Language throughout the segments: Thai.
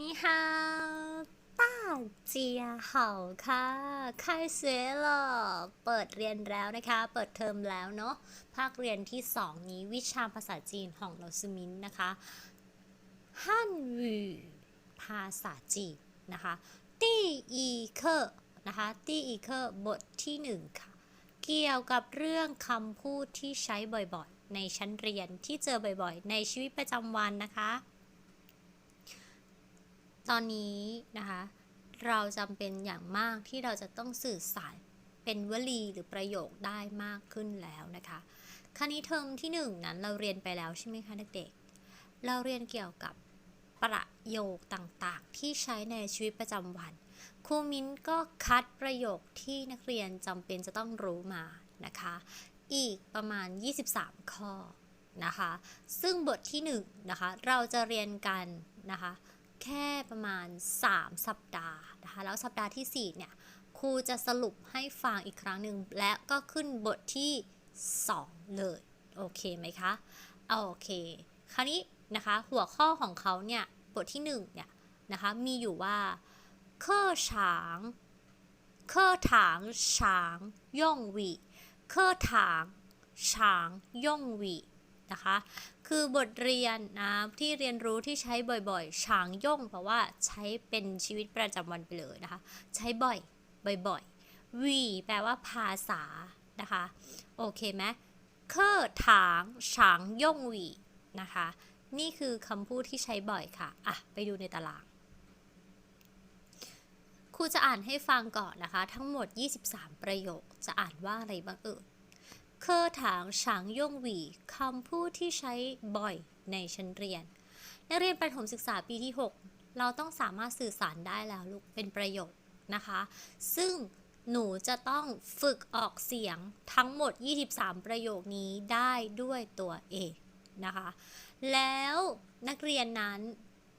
你好，大家好ค่ะ开学了เปิดเรียนแล้วนะคะ เปิดเทอมแล้วเนาะ ภาคเรียนที่ 2 นี้วิชาภาษาจีนของเราซมินนะคะฮั่นวูภาษาจีนนะคะตี้อีเคอร์นะคะตี้อีเคอร์บทที่ 1 ค่ะ เกี่ยวกับเรื่องคำพูดที่ใช้บ่อยๆ ในชั้นเรียนที่เจอบ่อยๆ ในชีวิตประจำวันนะคะ ตอนนี้นะคะ เราจำเป็นอย่างมากที่เราจะต้องสื่อสารเป็นวลีหรือประโยคได้มากขึ้นแล้วนะคะ คณิตเทอมที่หนึ่งนั้นเราเรียนไปแล้วใช่ไหมคะเด็กๆ เราเรียนเกี่ยวกับประโยคต่างๆ ที่ใช้ในชีวิตประจำวันครูมิ้นก็คัดประโยคที่นักเรียนจำเป็นจะต้องรู้มานะคะ อีกประมาณ 23 ข้อนะคะ ซึ่งบทที่1นงนะคะเราจะเรียนกันนะคะ แค่ประมาณ 3 สัปดาห์นะคะแล้วสัปดาห์ที่ 4 เนี่ยครูจะสรุปให้ฟังอีกครั้งหนึ่งและก็ขึ้นบทที่ 2 เลย โอเคไหมคะโอเค คราวนี้นะคะหัวข้อของเขาเนี่ยบทที่1เนี่ยนะคะมีอยู่ว่าเคอฉางเคอถางฉางย่งวีเคอถางฉางย่งวีนะคะ คือบทเรียนนะที่เรียนรู้ที่ใช้บ่อยๆฉางย่งแปลว่าใช้เป็นชีวิตประจำวันไปเลยนะคะ ใช้บ่อยบ่อยๆวีแปลว่าภาษานะคะ โอเคไหมเคอถางฉางย่งวีนะคะ นี่คือคำพูดที่ใช้บ่อยค่ะ อะ ไปดูในตารางครูจะอ่านให้ฟังก่อนนะคะ ทั้งหมด 23 ประโยคจะอ่านว่าอะไรบ้างเอ่ย เคอถางฉางย่งหวีคำพูดที่ใช้บ่อยในชั้นเรียน นักเรียนประถมศึกษาปีที่ 6 เราต้องสามารถสื่อสารได้แล้วลูกเป็นประโยคนะคะ ซึ่งหนูจะต้องฝึกออกเสียงทั้งหมด 23 ประโยคนี้ได้ด้วยตัวเองนะคะ แล้วนักเรียนนั้น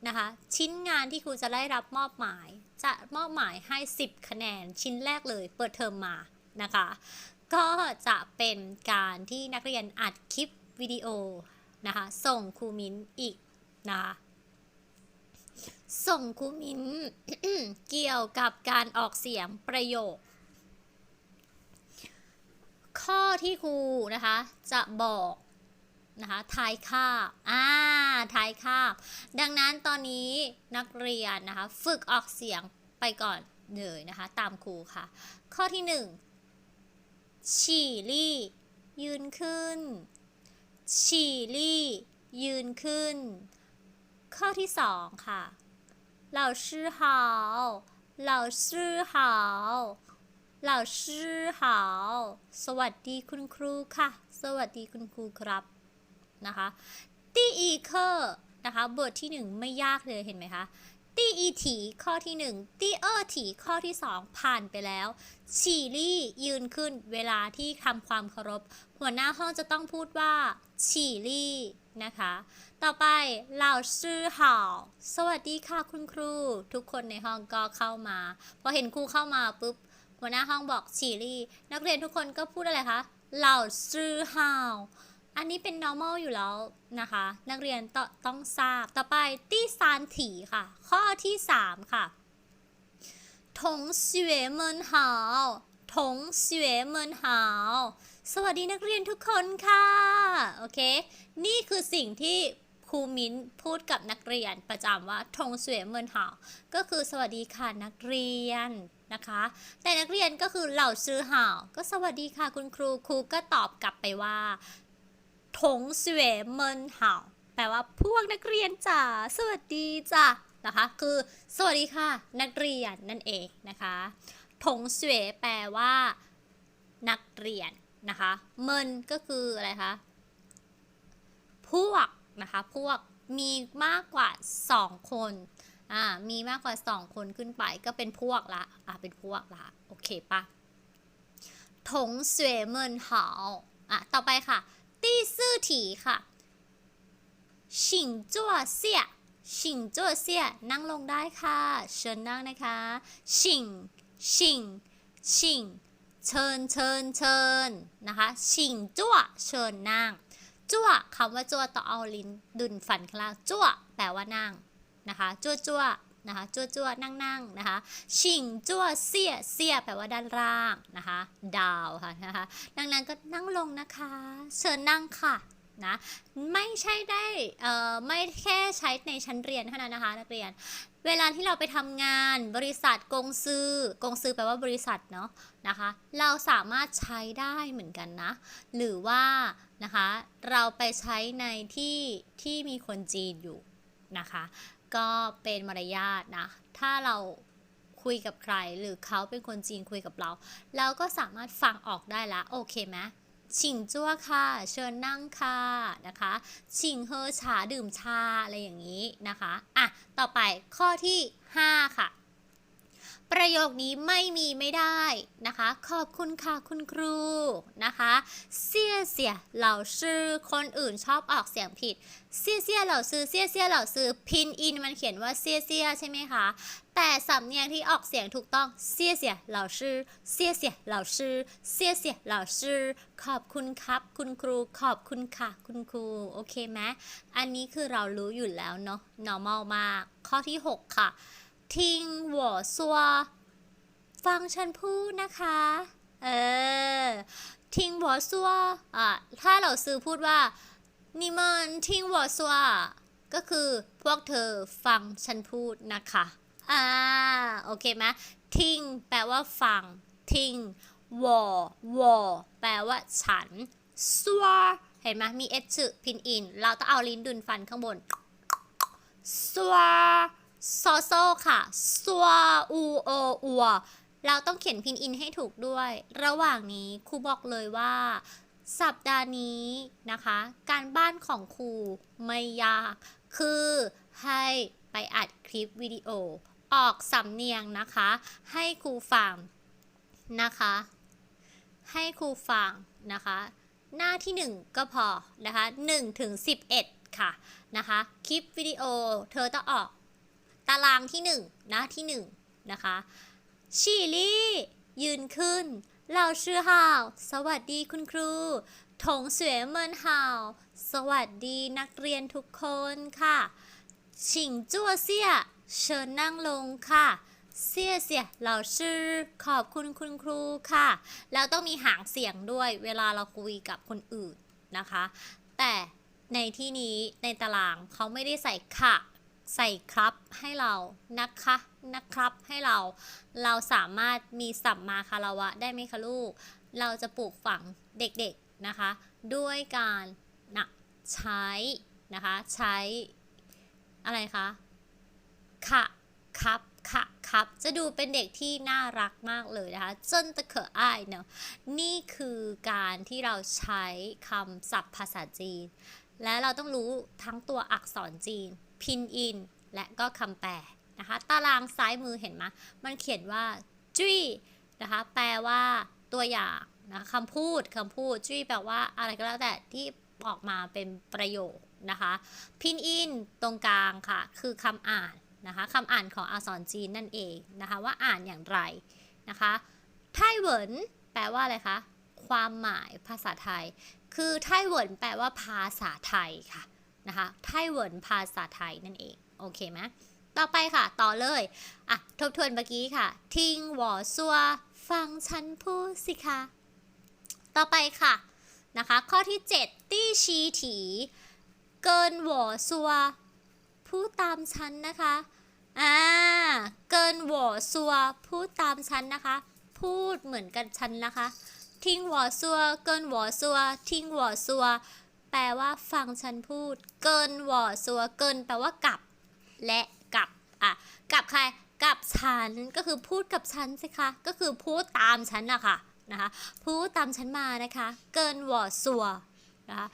นะคะ ชิ้นงานที่ครูจะได้รับมอบหมาย จะมอบหมายให้ 10 คะแนนชิ้นแรกเลยเปิดเทอมมานะคะ ก็จะเป็นการที่นักเรียนอัดคลิปวิดีโอนะคะส่งครูมิ้นอีกนะคะส่งครูมิ้นเกี่ยวกับการออกเสียงประโยค ข้อที่ครูนะคะจะบอกนะคะทายคาบอ่าทายคาบ ดังนั้นตอนนี้นักเรียนนะคะฝึกออกเสียงไปก่อนเลยนะคะตามครูค่ะ ข้อที่หนึ่ง ฉี่ลี่ยืนขึ้น ฉี่ลี่ยืนขึ้น ข้อที่สองค่ะเหล่าชื่อหาวล่าชื่อหาวล่าชื่อหาวสวัสดีคุณครูค่ะ สวัสดีคุณครูครับนะคะตีอีเคอร์นะคะบทที่หนึ่งไม่ยากเลยเห็นไหมคะ ตีอีถีข้อที่หนึ่งตีเออถีข้อที่สองผ่านไปแล้ว ฉีลี่ยืนขึ้นเวลาที่ทำความเคารพ หัวหน้าห้องจะต้องพูดว่า ฉีลี่นะคะ ต่อไปเหล่าชื่อห่าสวัสดีค่ะคุณครู ทุกคนในห้องก็เข้ามา พอเห็นครูเข้ามาปุ๊บ หัวหน้าห้องบอกฉีลี่ นักเรียนทุกคนก็พูดอะไรคะเหล่าชื่อห่า อันนี้เป็น normal อยู่แล้วนะคะ นักเรียนตต้องทราบต่อไปตี้ซานถีค่ะ ข้อที่ 3 ค่ะถงเสวยเมินหาวถงเสวยเมินหาวสวัสดีนักเรียนทุกคนค่ะโอเคนี่คือสิ่งที่ครูมิ้นพูดกับนักเรียนประจำว่าทงเสวยเมินหาวก็คือสวัสดีค่ะนักเรียนนะคะ แต่นักเรียนก็คือเหล่าซื้อหาวก็สวัสดีค่ะคุณครูครูก็ตอบกลับไปว่า ถงเสวเมินเห่าแปลว่าพวกนักเรียนจ๋าสวัสดีจ้ะนะคะ คือสวัสดีค่ะ นักเรียนนั่นเองนะคะถงเสวแปลว่า นักเรียนนะคะเมินก็คืออะไรคะพวกนะคะพวกมีมากกว่า 2 คนอ่ามีมากกว่า 2 คนขึ้นไปก็เป็นพวกละอ่าเป็นพวกละโอเคปะถงเสวเมินเห่าอะต่อไปค่ะ ตี้ซื่อถีค่ะชิงจั่วเสียชิงจั่วเสียนั่งลงได้ค่ะ เชิญนั่งนะคะชิงชิงชิงเชิญเชิญเชิญนะคะชิงจั่วเชิญนั่งจั่วคำว่าจั่วต่อเอาลิ้นดุนฝันข้างล่างจั่วแปลว่านั่งนะคะจั่วจั่ว นะคะจั่วจั่วนั่งนั่งนะคะชิงจั่วเสียเสียแปลว่าด้านล่างนะคะดาวค่ะนะคะดังนั้นก็นั่งลงนะคะ เชิญนั่งค่ะนะไม่ใช่ได้เอ่อไม่แค่ใช้ในชั้นเรียนเท่านั้นนะคะนักเรียน เวลาที่เราไปทำงานบริษัทกงซือกงซือแปลว่าบริษัทเนาะนะคะ เราสามารถใช้ได้เหมือนกันนะ หรือว่านะคะเราไปใช้ในที่ที่มีคนจีนอยู่นะคะ ก็เป็นมารยาทนะ ถ้าเราคุยกับใคร หรือเขาเป็นคนจีนคุยกับเรา เราก็สามารถฟังออกได้ละโอเคไหมชิงจั่วค่ะ เชิญนั่งค่ะนะคะชิงเฮอชาดื่มชาอะไรอย่างนี้นะคะ อะ ต่อไปข้อที่ 5 ค่ะ ประโยคนี้ไม่มีไม่ได้นะคะ ขอบคุณค่ะคุณครูนะคะ เสียเสียเหล่าชื่อคนอื่นชอบออกเสียงผิด เสียเสียเหล่าซื้อเสียเสียเหล่าซื้อพินอินมันเขียนว่าเสียเสียใช่ไหมคะ แต่สำเนียงที่ออกเสียงถูกต้อง เสียเสียเหล่าชื่อเสียเสียเหล่าชื่อเสียเสียเหล่าชื่อขอบคุณครับ คุณครู ขอบคุณค่ะ คุณครู โอเคไหมอันนี้คือเรารู้อยู่แล้วเนาะ normal มาก ข้อที่ 6 ค่ะ ทิงหัวซัว ฟังฉันพูดนะคะ เออ ทิงหัวซัว อะ ถ้าเราซื้อพูดว่านี่มันทิงหัวซัว ก็คือพวกเธอฟังฉันพูดนะคะ อ่า โอเคไหมทิงแปลว่าฟัง ทิงวอวอแปลว่าฉันซัวเห็นไหมมีเอชพินอิน เราต้องเอาลิ้นดุนฟันข้างบนซัว โซโซค่ะซัวอูโออัวเราต้องเขียนพินอินให้ถูกด้วย ระหว่างนี้ครูบอกเลยว่า สัปดาห์นี้นะคะ การบ้านของครูไม่ยาก คือให้ไปอัดคลิปวิดีโอ ออกสำเนียงนะคะ ให้ครูฟังนะคะ ให้ครูฟังนะคะ หน้าที่ 1 ก็พอนะคะ1ถึง11 ค่ะนะคะ คลิปวิดีโอเธอต้องออก ตารางที่1หน้าที่1นะคะชีลี่ยืนขึ้นเราชื่อฮาวสวัสดีคุณครูถงเสวยเมินฮาวสวัสดีนักเรียนทุกคนค่ะฉิงจั่วเสียเชิญนั่งลงค่ะ เสียเสียเราชื่อขอบคุณคุณครูค่ะ แล้วต้องมีหางเสียงด้วยเวลาเราคุยกับคนอื่นนะคะ แต่ในที่นี้ในตารางเขาไม่ได้ใส่ค่ะ ใส่ครับให้เรานะคะนะครับให้เรา เราสามารถมีสัมมาคารวะได้ไหมคะลูก เราจะปลูกฝังเด็กๆนะคะ ด้วยการนะใช้นะคะใช้อะไรคะค่ะครับค่ะครับ จะดูเป็นเด็กที่น่ารักมากเลยนะคะเจนตะเขออ้ายเนาะนี่คือการที่เราใช้คำศัพท์ภาษาจีน และเราต้องรู้ทั้งตัวอักษรจีน พินอินและก็คำแปลนะคะ ตารางซ้ายมือเห็นไหมมันเขียนว่าจุ้ยนะคะ แปลว่าตัวอย่างนะคำพูดคำพูดจุ้ยแปลว่าอะไรก็แล้วแต่ที่ออกมาเป็นประโยคนะคะ พินอินตรงกลางค่ะ คือคำอ่านนะคะคำอ่านของอักษรจีนนั่นเองนะคะ ว่าอ่านอย่างไรนะคะไต้เหวินแปลว่าอะไรคะ ความหมายภาษาไทย คือไต้เหวินแปลว่าภาษาไทยค่ะ นะคะไต้เหวินภาษาไทยนั่นเอง โอเคไหมต่อไปค่ะ ต่อเลย อะ ทบทวนเมื่อกี้ค่ะ ทิ้งหวอซัว ฟังฉันพูดสิคะ ต่อไปค่ะ นะคะ ข้อที่ 7 ตี้ชีถี เกินหวอซัว พูดตามฉันนะคะ อ่า เกินหวอซัว พูดตามฉันนะคะ พูดเหมือนกันฉันนะคะ ทิ้งหวอซัว เกินหวอซัว ทิ้งหวอซัว แปลว่าฟังฉันพูด เกินหวอซัวเกินแปลว่ากลับ และกลับอะกลับใครกับฉันก็คือพูดกับฉันสิคะ ก็คือพูดตามฉันนะคะนะคะพูดตามฉันมานะคะ เกินหวอซัวนะคะ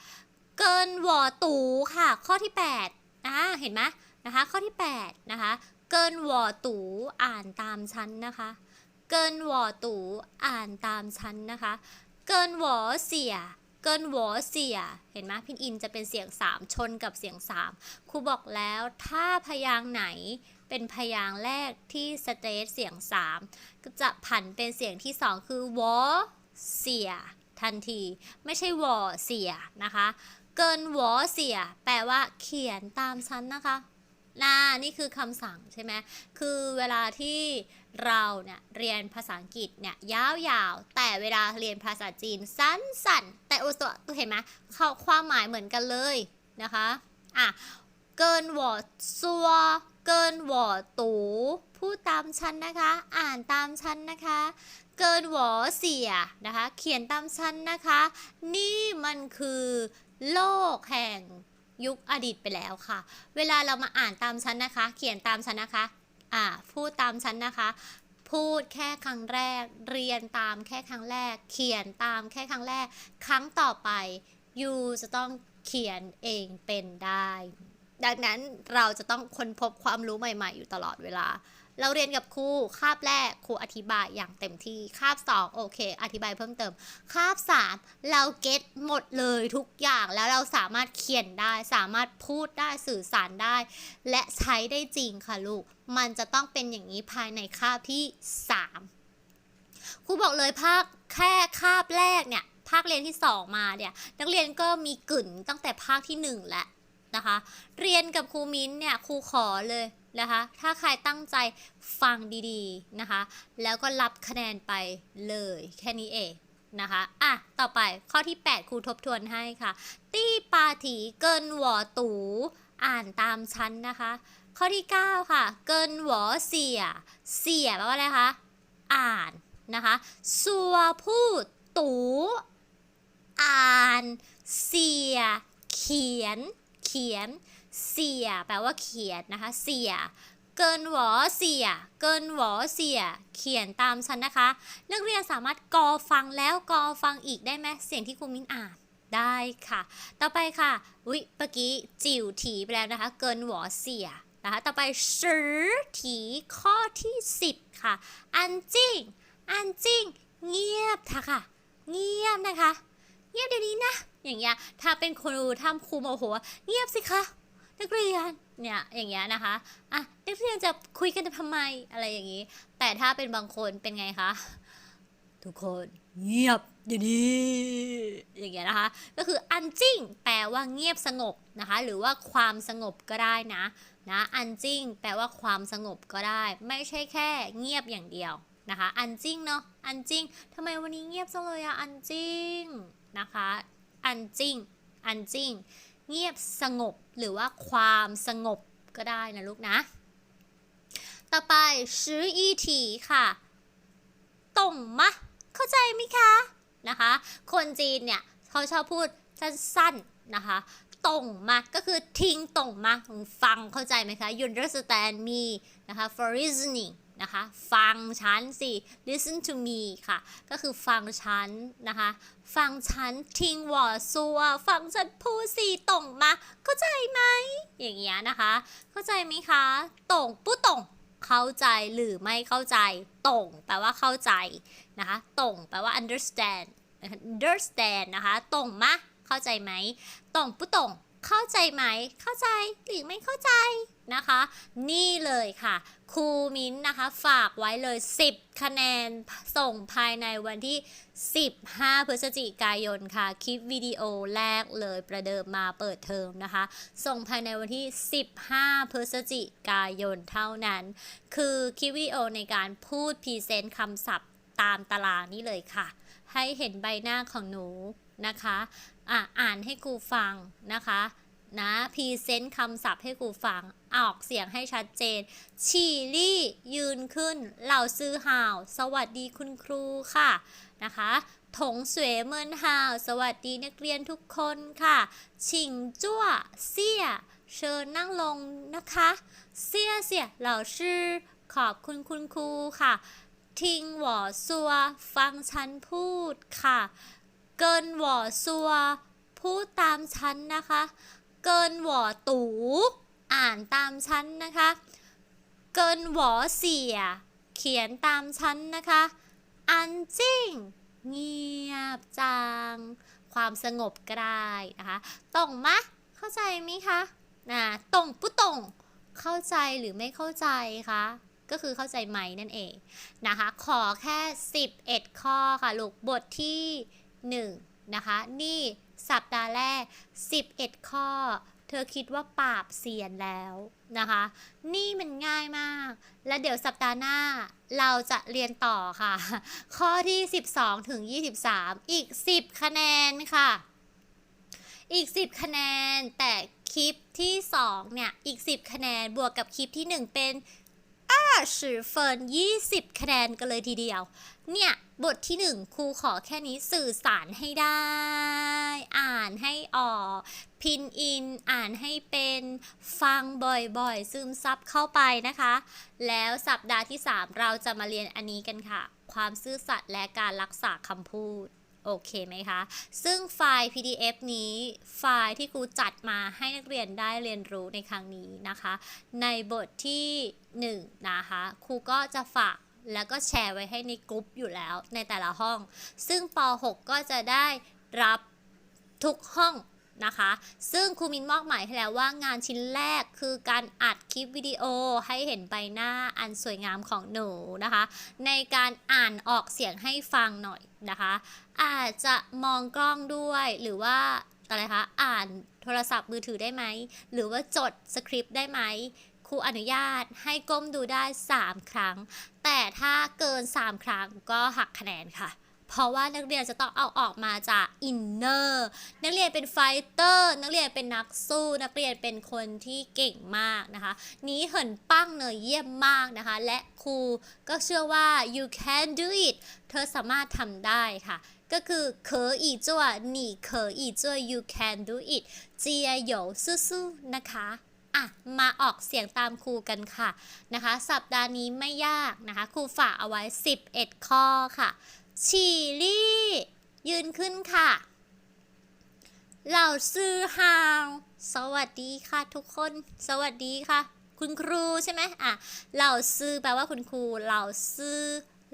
เกินหวอตูค่ะ ข้อที่8นะเห็นไหมนะคะ ข้อที่8นะคะเกินหวอตูอ่านตามฉันนะคะ เกินหวอตูอ่านตามฉันนะคะ เกินหวอเสีย กินหวอเสีย เห็นไหมพินอินจะเป็นเสียง 3 ชนกับเสียง 3 ครูบอกแล้วถ้าพยางไหนเป็นพยางแรกที่สเตทเสียง 3 ก็จะผันเป็นเสียงที่ 2 คือวอเสีย ทันที ไม่ใช่วอเสียนะคะ เกินวอเสีย แปลว่าเขียนตามฉันนะคะน่านี่คือคำสั่งใช่ไหมคือเวลาที่ เราเนี่ยเรียนภาษาอังกฤษเนี่ยยาวๆ แต่เวลาเรียนภาษาจีนสั้นๆ แต่อุตัวตัวเห็นไหมเขาความหมายเหมือนกันเลยนะคะอะเกินหวอซัวเกินหวอตูพูดตามฉันนะคะ อ่านตามฉันนะคะ เกินหวอเสียนะคะ เขียนตามฉันนะคะ นี่มันคือโลกแห่งยุคอดีตไปแล้วค่ะ เวลาเรามาอ่านตามฉันนะคะ เขียนตามฉันนะคะ อ่าพูดตามฉันนะคะ พูดแค่ครั้งแรก เรียนตามแค่ครั้งแรก เขียนตามแค่ครั้งแรก ครั้งต่อไปยูจะต้องเขียนเองเป็นได้ ดังนั้นเราจะต้องค้นพบความรู้ใหม่ๆ อยู่ตลอดเวลา เราเรียนกับครูคาบแรกครูอธิบายอย่างเต็มที่คาบสองโอเค อธิบายเพิ่มเติมคาบสามเราเก็ตหมดเลยทุกอย่างแล้วเราสามารถเขียนได้ สามารถพูดได้สื่อสารได้ และใช้ได้จริงค่ะลูก มันจะต้องเป็นอย่างนี้ภายในคาบที่3ครูบอกเลยภาคแค่คาบแรกเนี่ยภาคเรียนที่ 2 มาเนี่ยนักเรียนก็มีกึ่นตั้งแต่ภาคที่ 1 แล้ว นะคะ เรียนกับครูมิ้นเนี่ยครูขอเลยนะคะ ถ้าใครตั้งใจฟังดีๆนะคะ แล้วก็รับคะแนนไปเลยแค่นี้เองนะคะอะต่อไปข้อที่ 8 ครูทบทวนให้ค่ะ ตี้ปาถีเกินหวอตูอ่านตามชั้นนะคะ ข้อที่ 9 ค่ะ เกินหวอเสีย เสียแปลว่าอะไรคะ อ่านนะคะ สัวพูดตูอ่าน เสีย เขียน เขียน เสีย แปลว่าเขียนนะคะ เสีย เกินหวอเสีย เกินหวอเสีย เขียนตามฉันนะคะ นักเรียนสามารถกอฟังแล้วกอฟังอีกได้ไหมเสียงที่ครูมิ้นอ่านได้ค่ะ ต่อไปค่ะ อุ๊ยเมื่อกี้จิ๋วถีไปแล้วนะคะ เกินหวอเสียนะคะ ต่อไปสือถีข้อที่ 10 ค่ะ อันจิ้ง อันจิ้ง เงียบค่ะค่ะเงียบนะคะ เงียบเดี๋ยวนี้นะ อย่างเงี้ยถ้าเป็นครูถ้าครูโมโหเงียบสิคะนักเรียนเนี่ยอย่างเงี้ยนะคะอะนักเรียนจะคุยกันทำไมอะไรอย่างงี้ แต่ถ้าเป็นบางคนเป็นไงคะทุกคนเงียบเดี๋ยวนี้อย่างเงี้ยนะคะ ก็คืออันจิ้งแปลว่าเงียบสงบนะคะ หรือว่าความสงบก็ได้นะนะอันจิ้งแปลว่าความสงบก็ได้ ไม่ใช่แค่เงียบอย่างเดียวนะคะ อันจิ้งเนาะอันจิ้งทำไมวันนี้เงียบจังเลยอะอันจิ้งนะคะ อันจิ้ง อันจิ้ง เงียบสงบหรือว่าความสงบก็ได้นะลูกนะ ต่อไปชื่ออีทีค่ะตรงมะ เข้าใจไหมคะ นะคะ คนจีนเนี่ยเขาชอบพูดสั้นๆนะคะตรงมา ก็คือทิ้งตรงมา ฟังเข้าใจไหมคะ you understand me นะคะ for listening นะคะ ฟังฉันสิ listen to me ค่ะ ก็คือฟังฉันนะคะ ฟังฉันทิ้งวอซัว ฟังฉันพูดสิตรงมา เข้าใจไหม อย่างเงี้ยนะคะ เข้าใจไหมคะ ตรงปุ๊ตรงเข้าใจหรือไม่เข้าใจ ตรงแปลว่าเข้าใจนะคะ ตรงแปลว่า understand understand นะคะ ตรงมะ เข้าใจไหม ตรงปุ๊ตรง เข้าใจไหม เข้าใจหรือไม่เข้าใจนะคะ นี่เลยค่ะครูมิ้นนะคะ ฝากไว้เลย 10 คะแนนส่งภายในวันที่ 15 พฤศจิกายนค่ะ คลิปวิดีโอแรกเลยประเดิมมาเปิดเทอมนะคะ ส่งภายในวันที่ 15 พฤศจิกายนเท่านั้น คือคลิปวิดีโอในการพูดพรีเซนต์คำศัพท์ตามตารางนี้เลยค่ะ ให้เห็นใบหน้าของหนูนะคะ อะอ่านให้ครูฟังนะคะนะพรีเซนต์คำศัพท์ให้ครูฟังออกเสียงให้ชัดเจนชีลี่ยืนขึ้น เหล่าซื้อห่าว สวัสดีคุณครูค่ะนะคะถงสวยเมินห่าว สวัสดีนักเรียนทุกคนค่ะชิงจั่วเสี่ยเชิญนั่งลงนะคะ เสี่ยเสี่ยเหล่าชื่อขอบคุณคุณครูค่ะ ทิงหวอซัว ฟังฉันพูดค่ะ เกินหวอซัว พูดตามฉันนะคะ เกินหวอตูอ่านตามฉันนะคะ เกินหวอเสีย เขียนตามฉันนะคะ อันจิ้ง เงียบจัง ความสงบก็ได้นะคะตรงมะ เข้าใจไหมคะนะตรงปุ๊ตรงเข้าใจหรือไม่เข้าใจคะก็คือเข้าใจไหมนั่นเองนะคะ ขอแค่ 11 ข้อค่ะลูกบทที่ 1 นะคะ นี่สัปดาห์แรก 11 ข้อ เธอคิดว่าปราบเซียนแล้วนะคะ นี่มันง่ายมาก และเดี๋ยวสัปดาห์หน้าเราจะเรียนต่อค่ะ ข้อที่ 12 ถึง 23 อีก 10 คะแนนค่ะ อีก 10 คะแนนแต่คลิปที่ 2 เนี่ย อีก 10 คะแนนบวกกับคลิปที่ 1 เป็น สือเฟิน20 คะแนนกันเลยทีเดียว เนี่ย บทที่ 1ครูขอแค่นี้สื่อสารให้ได้ อ่านให้ออก พินอิน อ่านให้เป็น ฟังบ่อยๆ ซึมซับเข้าไปนะคะ แล้วสัปดาห์ที่ 3 เราจะมาเรียนอันนี้กันค่ะ ความซื่อสัตย์และการรักษาคำพูด โอเคไหมคะ ซึ่งไฟล์ PDF นี้ไฟล์ที่ครูจัดมาให้นักเรียนได้เรียนรู้ในครั้งนี้นะคะ ในบทที่ 1 นะคะครูก็จะฝากแล้วก็แชร์ไว้ให้ในกลุ่มอยู่แล้วในแต่ละห้อง ซึ่งป .6 ก็จะได้รับทุกห้อง นะคะ ซึ่งครูมินมอบหมายให้แล้วว่างานชิ้นแรกคือการอัดคลิปวิดีโอให้เห็นใบหน้าอันสวยงามของหนูนะคะ ในการอ่านออกเสียงให้ฟังหน่อยนะคะ อาจจะมองกล้องด้วยหรือว่าอะไรคะอ่านโทรศัพท์มือถือได้ไหม หรือว่าจดสคริปต์ได้ไหมครูอนุญาตให้ก้มดูได้ 3 ครั้ง แต่ถ้าเกิน 3 ครั้งก็หักคะแนนค่ะ เพราะว่านักเรียนจะต้องเอาออกมาจากอินเนอร์นักเรียนเป็นไฟเตอร์นักเรียนเป็นนักสู้ นักเรียนเป็นคนที่เก่งมากนะคะ นี้เหินปั้งเนยเยี่ยมมากนะคะ และครูก็เชื่อว่า you can do it เธอสามารถทำได้ค่ะ ก็คือ可以做你可以做 you can do it เจียโหยสู้ๆนะคะอ่ะมาออกเสียงตามครูกันค่ะนะคะ สัปดาห์นี้ไม่ยากนะคะ ครูฝากเอาไว้ 11 ข้อค่ะ ฉีลี่ ยืนขึ้นค่ะ เหล่าซื่อฮาว สวัสดีค่ะทุกคน สวัสดีค่ะ คุณครูใช่ไหมอะ เหล่าซื่อแปลว่าคุณครู เหล่าซื่อ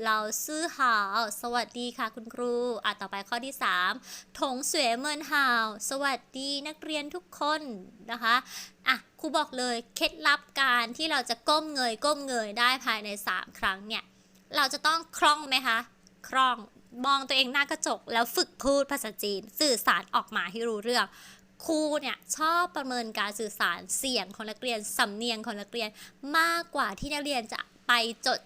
เหล่าซื่อหาวสวัสดีค่ะคุณครู อะ ต่อไปข้อที่ 3 ถงเสวยเมินหาว สวัสดีนักเรียนทุกคนนะคะ อะ ครูบอกเลย เคล็ดลับการที่เราจะก้มเงย ก้มเงยได้ภายใน 3 ครั้งเนี่ย เราจะต้องคล่องไหมคะ คล่อง มองตัวเองหน้ากระจก แล้วฝึกพูดภาษาจีน สื่อสารออกมาให้รู้เรื่องครูเนี่ยชอบประเมินการสื่อสารเสียงของนักเรียนสำเนียงของนักเรียนมากกว่าที่นักเรียนจะไปจด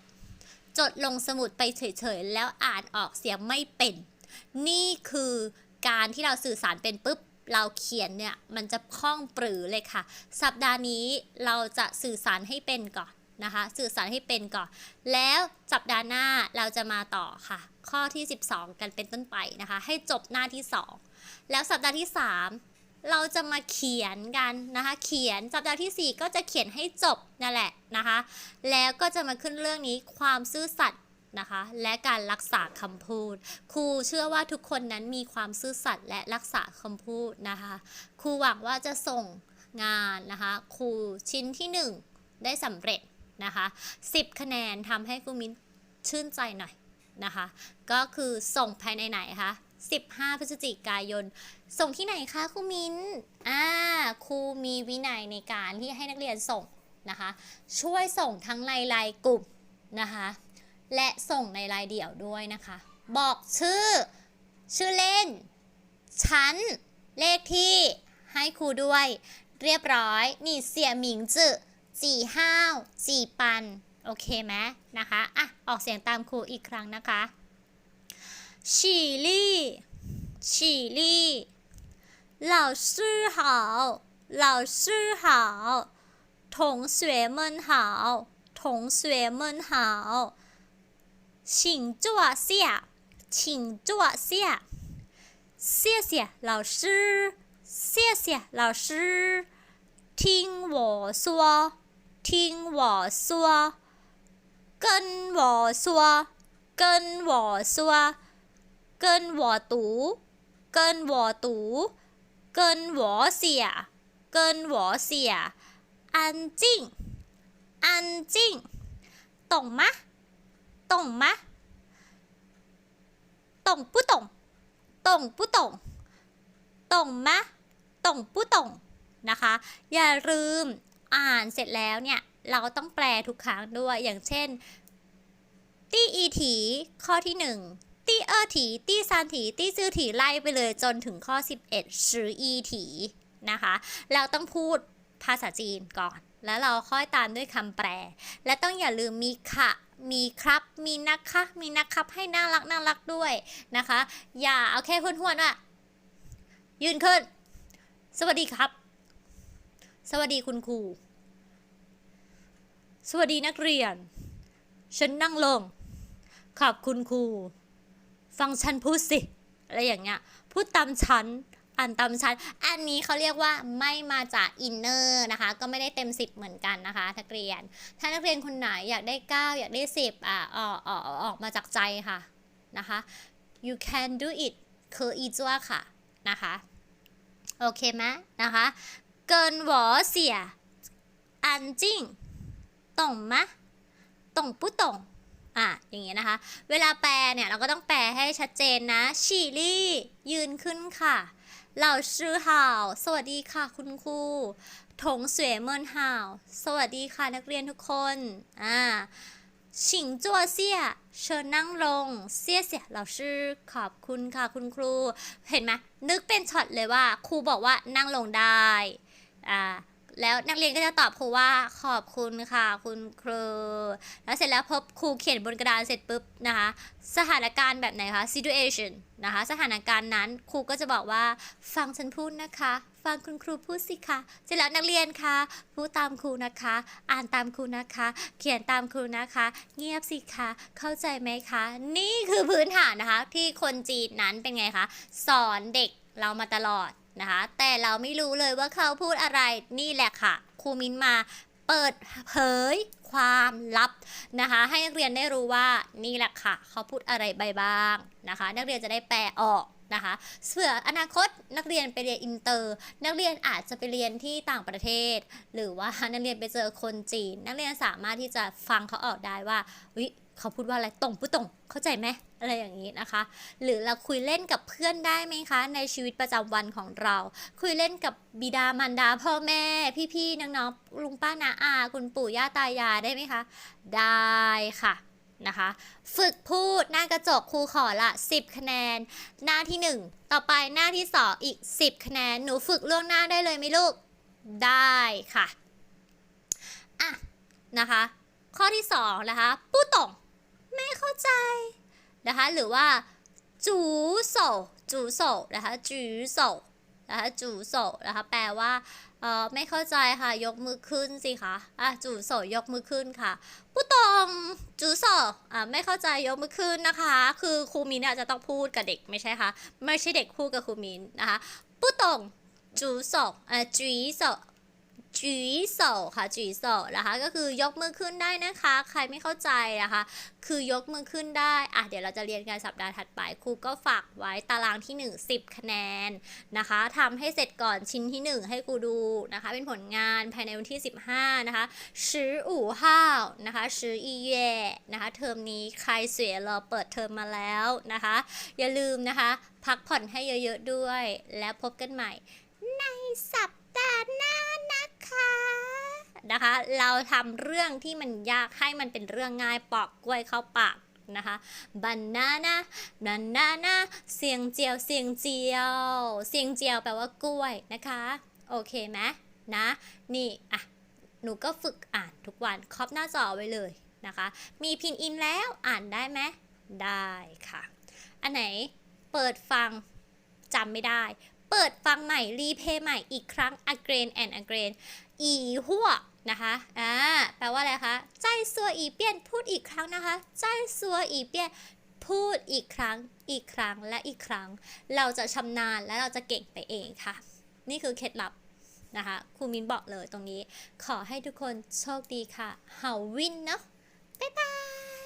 จดลงสมุดไปเฉยๆ แล้วอ่านออกเสียงไม่เป็น นี่คือการที่เราสื่อสารเป็นปุ๊บเราเขียนเนี่ยมันจะคล่องปรือเลยค่ะ สัปดาห์นี้เราจะสื่อสารให้เป็นก่อน นะคะ สื่อสารให้เป็นก่อน แล้วสัปดาห์หน้าเราจะมาต่อค่ะ ข้อที่ 12 กันเป็นต้นไปนะคะ ให้จบหน้าที่ 2 แล้วสัปดาห์ที่ 3 เราจะมาเขียนกันนะคะ เขียนสัปดาห์ทีสี่ 4 ก็จะเขียนให้จบนั่นแหละนะคะ แล้วก็จะมาขึ้นเรื่องนี้ความซื่อสัตย์นะคะและการรักษาคำพูด ครูเชื่อว่าทุกคนนั้นมีความซื่อสัตย์และรักษาคำพูดนะคะ ครูหวังว่าจะส่งงานนะคะ ครูชิ้นที่ 1 ได้สำเร็จ นะคะ 10 คะแนนทำให้ครูมิ้นชื่นใจหน่อยนะคะ ก็คือส่งภายในไหนคะ 15 พฤศจิกายน ส่งที่ไหนคะครูมิ้นอ่าครูมีวินัยในการที่ให้นักเรียนส่งนะคะ ช่วยส่งทั้งในไลน์กลุ่มนะคะ และส่งในรายเดี่ยวด้วยนะคะ บอกชื่อ ชื่อเล่น ชั้น เลขที่ให้ครูด้วย เรียบร้อย นี่เสียหมิงจื่อ จีห้าวจีปัน โอเคไหมนะคะ อ่ะ ออกเสียงตามครูอีกครั้งนะคะฉีลี่ฉีลี่老师好老师好同学们好同学们好请坐下请坐下谢谢老师谢谢老师听我说 听我说跟我说跟我说跟我读跟我读跟我写跟我写安静安静懂吗懂吗懂不懂懂不懂懂吗懂不懂นะคะ อย่าลืม อ่านเสร็จแล้วเนี่ย เราต้องแปลทุกครั้งด้วยอย่างเช่น ตี้อีถีข้อที่หนึ่งตี้เออถี ตี้ซานถี ตี้ซื่อถีไล่ไปเลยจนถึงข้อ 11สืออีถีนะคะ เราต้องพูดภาษาจีนก่อน แล้วเราค่อยตามด้วยคำแปล และต้องอย่าลืมมีค่ะมีครับ มีนะคะ มีนะครับให้น่ารักน่ารักด้วยนะคะ อย่าเอาแค่ห้วนๆว่ายืนขึ้น สวัสดีครับ สวัสดีคุณครู สวัสดีนักเรียน ฉันนั่งลง ขอบคุณครู ฟังฉันพูดสิ อะไรอย่างเงี้ย พูดตามฉัน อ่านตามฉัน อันนี้เขาเรียกว่าไม่มาจากอินเนอร์นะคะ ก็ไม่ได้เต็ม 10 เหมือนกันนะคะนักเรียน ถ้านักเรียนคนไหนอยากได้ 9 อยากได้ 10 อะออกออกออกมาจากใจค่ะนะคะ you can do it คืออีจัวค่ะนะคะ โอเคไหมนะคะ เกินหวอเสีย อันจริงตรงมะตรงปุ้ตรงอะอย่างเงี้ยนะคะ เวลาแปลเนี่ยเราก็ต้องแปลให้ชัดเจนนะฉีลี่ยืนขึ้นค่ะเหล่าชื่อห่าวสวัสดีค่ะคุณครูถงเสวยเมินห่าวสวัสดีค่ะนักเรียนทุกคนอ่าฉิงจัวเสียเชิญนั่งลง เสียเสียเหล่าชื่อขอบคุณค่ะคุณครู เห็นไหมนึกเป็นช็อตเลยว่า ครูบอกว่านั่งลงได้ อ่าแล้วนักเรียนก็จะตอบครูว่าขอบคุณค่ะคุณครูแล้วเสร็จแล้วพบครูเขียนบนกระดานเสร็จปุ๊บนะคะสถานการณ์แบบไหนคะ situation นะคะสถานการณ์นั้นครูก็จะบอกว่าฟังฉันพูดนะคะ ฟังคุณครูพูดสิคะเสร็จแล้วนักเรียนคะพูดตามครูนะคะ อ่านตามครูนะคะ เขียนตามครูนะคะ เงียบสิคะเข้าใจไหมคะ นี่คือพื้นฐานนะคะที่คนจีนนั้นเป็นไงคะสอนเด็กเรามาตลอด นะคะ แต่เราไม่รู้เลยว่าเขาพูดอะไรนี่แหละค่ะครูมิ้นมาเปิดเผยความลับนะคะ ให้นักเรียนได้รู้ว่านี่แหละค่ะ เขาพูดอะไรไปบ้างนะคะ นักเรียนจะได้แปลออกนะคะเผื่ออนาคตนักเรียนไปเรียนอินเตอร์ นักเรียนอาจจะไปเรียนที่ต่างประเทศ หรือว่านักเรียนไปเจอคนจีน นักเรียนสามารถที่จะฟังเขาออกได้ว่าเฮ้ยเขาพูดว่าอะไรตรงปุ้ตรงเข้าใจไหม อะไรอย่างนี้นะคะ หรือเราคุยเล่นกับเพื่อนได้ไหมคะ ในชีวิตประจำวันของเรา คุยเล่นกับบิดามารดาพ่อแม่ พี่ๆน้องๆลุงป้านาอา คุณปู่ย่าตายายได้ไหมคะ ได้ค่ะนะคะ ฝึกพูดหน้ากระจกครูขอละ 10 คะแนน หน้าที่ 1 ต่อไปหน้าที่ 2 อีก 10 คะแนน หนูฝึกล่วงหน้าได้เลยไหมลูก ได้ค่ะ อะ นะคะ ข้อที่ 2 นะคะปู้ต่งไม่เข้าใจ นะคะ หรือว่าจูโซจูโซนะคะจูโซนะคะจูโซนะคะแปลว่าเอ่อไม่เข้าใจค่ะยกมือขึ้นสิคะอะจูโซยกมือขึ้นค่ะผู้ตรงจูโซอะไม่เข้าใจยกมือขึ้นนะคะ คือครูมินอาจจะต้องพูดกับเด็กไม่ใช่คะไม่ใช่เด็กพูดกับครูมินนะคะผู้ตรงจูโซอะจีโซ จีโซค่ะจีโซนะคะ ก็คือยกมือขึ้นได้นะคะ ใครไม่เข้าใจนะคะ คือยกมือขึ้นได้อะเดี๋ยวเราจะเรียนกันสัปดาห์ถัดไปครูก็ฝากไว้ตารางที่ 1 10 คะแนนนะคะทำให้เสร็จก่อนชิ้นที่ 1 ให้ครูดูนะคะ เป็นผลงานภายในวันที่ 15 นะคะชื่ออู่ห้าวนะคะชื่ออีเย่นะคะเทอมนี้ใครเสียรอเปิดเทอมมาแล้วนะคะ อย่าลืมนะคะ พักผ่อนให้เยอะๆด้วย แล้วพบกันใหม่ในสัป ดาห์หน้านะคะนะคะ เราทำเรื่องที่มันยากให้มันเป็นเรื่องง่ายปอกกล้วยเข้าปากนะคะบันนานะบันนานะเสียงเจียวเสียงเจียว เสียงเจียวแปลว่ากล้วยนะคะ โอเคไหมนะ นี่อะหนูก็ฝึกอ่านทุกวันครอบหน้าจอไว้เลยนะคะ มีพินอินแล้วอ่านได้ไหมได้ค่ะ อันไหนเปิดฟังจำไม่ได้ เปิดฟังใหม่ รีเพย์ใหม่อีกครั้ง again and again อีหัวนะคะอ่าแปลว่าอะไรคะ ใจซัวอีเปียนพูดอีกครั้งนะคะ ใจซัวอีเปียนพูดอีกครั้ง อีกครั้งและอีกครั้ง เราจะชำนาญและเราจะเก่งไปเองค่ะ นี่คือเคล็ดลับนะคะครูมินบอกเลยตรงนี้ ขอให้ทุกคนโชคดีค่ะ เฮาวินเนาะบ๊ายบาย